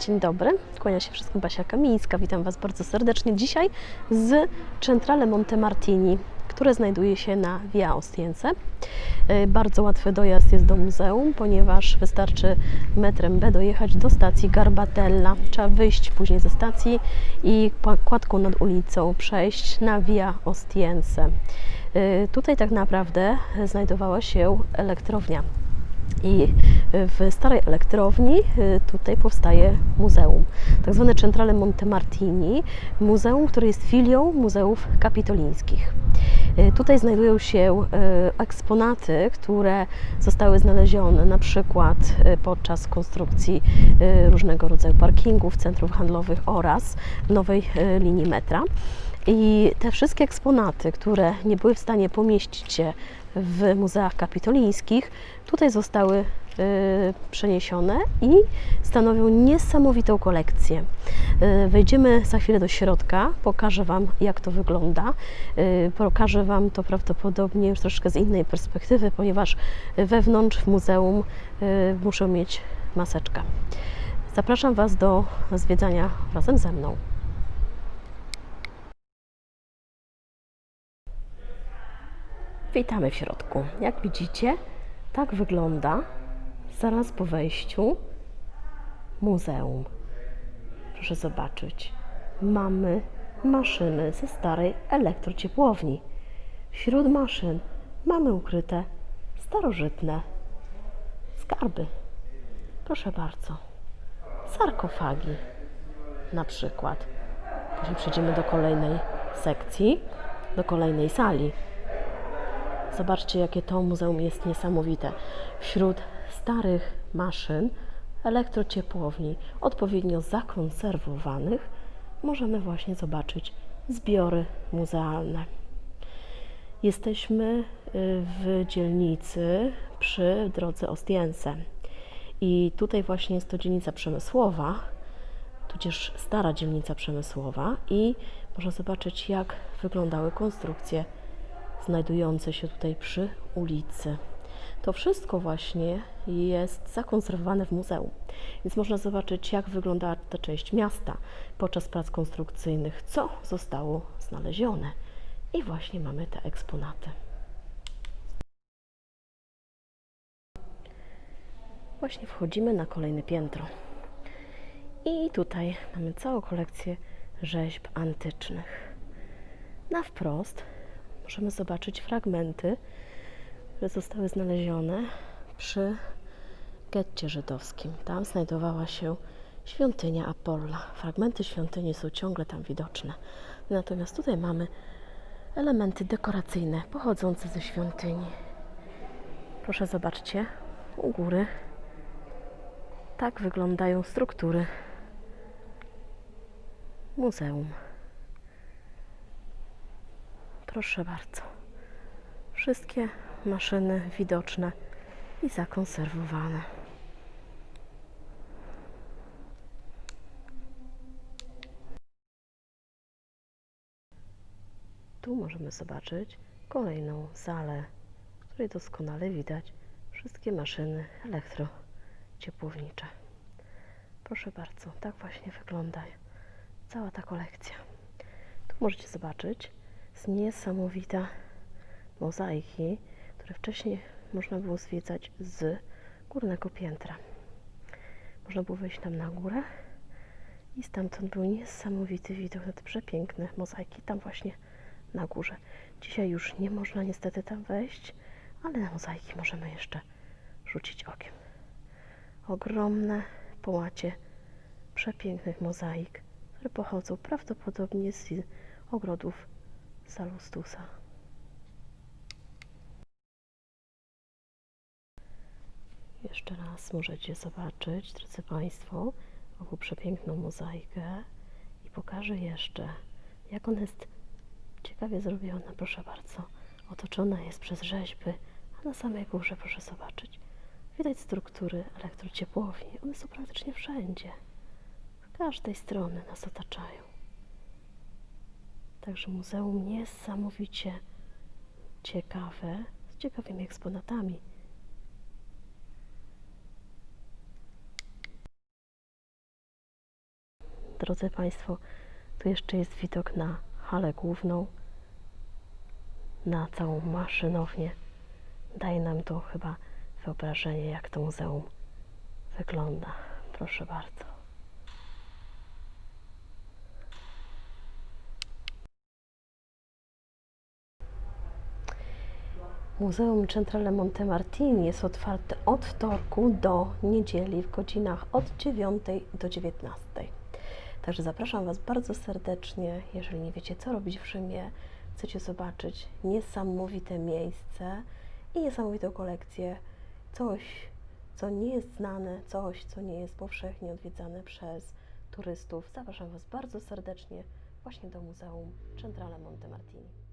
Dzień dobry, kłania się wszystkim Basia Kamińska. Witam Was bardzo serdecznie dzisiaj z Centrale Monte Martini, które znajduje się na Via Ostiense. E, Bardzo łatwy dojazd jest do muzeum, ponieważ wystarczy metrem B dojechać do stacji Garbatella. Trzeba wyjść później ze stacji i kładką nad ulicą przejść na Via Ostiense. E, Tutaj tak naprawdę znajdowała się elektrownia i w starej elektrowni y, tutaj powstaje muzeum, tak zwane Centrale Monte Martini, muzeum, które jest filią muzeów kapitolińskich. Y, Tutaj znajdują się y, eksponaty, które zostały znalezione na przykład y, podczas konstrukcji y, różnego rodzaju parkingów, centrów handlowych oraz nowej y, linii metra. I te wszystkie eksponaty, które nie były w stanie pomieścić się w muzeach kapitolińskich, tutaj zostały y, przeniesione i stanowią niesamowitą kolekcję. Y, wejdziemy za chwilę do środka, pokażę Wam, jak to wygląda. Y, pokażę Wam to prawdopodobnie już troszkę z innej perspektywy, ponieważ wewnątrz w muzeum muszę mieć maseczkę. Zapraszam Was do zwiedzania razem ze mną. Witamy w środku. Jak widzicie, tak wygląda zaraz po wejściu muzeum. Proszę zobaczyć. Mamy maszyny ze starej elektrociepłowni. Wśród maszyn mamy ukryte starożytne skarby. Proszę bardzo. Sarkofagi na przykład. Później przejdziemy do kolejnej sekcji, do kolejnej sali. Zobaczcie, jakie to muzeum jest niesamowite. Wśród starych maszyn, elektrociepłowni, odpowiednio zakonserwowanych, możemy właśnie zobaczyć zbiory muzealne. Jesteśmy y, w dzielnicy przy drodze Ostiense. I tutaj właśnie jest to dzielnica przemysłowa, tudzież stara dzielnica przemysłowa i można zobaczyć, jak wyglądały konstrukcje znajdujące się tutaj przy ulicy. To wszystko właśnie jest zakonserwowane w muzeum, więc można zobaczyć, jak wyglądała ta część miasta podczas prac konstrukcyjnych, co zostało znalezione. I właśnie mamy te eksponaty. Właśnie wchodzimy na kolejne piętro. I tutaj mamy całą kolekcję rzeźb antycznych. Na wprost możemy zobaczyć fragmenty, które zostały znalezione przy getcie żydowskim. Tam znajdowała się świątynia Apolla. Fragmenty świątyni są ciągle tam widoczne. Natomiast tutaj mamy elementy dekoracyjne pochodzące ze świątyni. Proszę zobaczcie, u góry tak wyglądają struktury muzeum. Proszę bardzo. Wszystkie maszyny widoczne i zakonserwowane. Tu możemy zobaczyć kolejną salę, w której doskonale widać wszystkie maszyny elektrociepłownicze. Proszę bardzo, tak właśnie wygląda cała ta kolekcja. Tu możecie zobaczyć jest niesamowita mozaiki, które wcześniej można było zwiedzać z górnego piętra. Można było wejść tam na górę i stamtąd był niesamowity widok na te przepiękne mozaiki tam właśnie na górze. Dzisiaj już nie można niestety tam wejść, ale na mozaiki możemy jeszcze rzucić okiem. Ogromne połacie przepięknych mozaik, które pochodzą prawdopodobnie z ogrodów Salustusa. Jeszcze raz możecie zobaczyć, drodzy Państwo, obu przepiękną mozaikę i pokażę jeszcze, jak ona jest ciekawie zrobiona. Proszę bardzo, otoczona jest przez rzeźby, a na samej górze proszę zobaczyć. Widać struktury elektrociepłowni. One są praktycznie wszędzie. Z każdej strony nas otaczają. Także muzeum niesamowicie ciekawe, z ciekawymi eksponatami. drodzy Państwo, tu jeszcze jest widok na halę główną, na całą maszynownię. Daje nam to chyba wyobrażenie, jak to muzeum wygląda. Proszę bardzo. Muzeum Centrale Monte Martini jest otwarte od wtorku do niedzieli w godzinach od 9 do 19. Także zapraszam Was bardzo serdecznie, jeżeli nie wiecie co robić w Rzymie, chcecie zobaczyć niesamowite miejsce i niesamowitą kolekcję, coś, co nie jest znane, coś, co nie jest powszechnie odwiedzane przez turystów. Zapraszam Was bardzo serdecznie właśnie do Muzeum Centrale Monte Martini.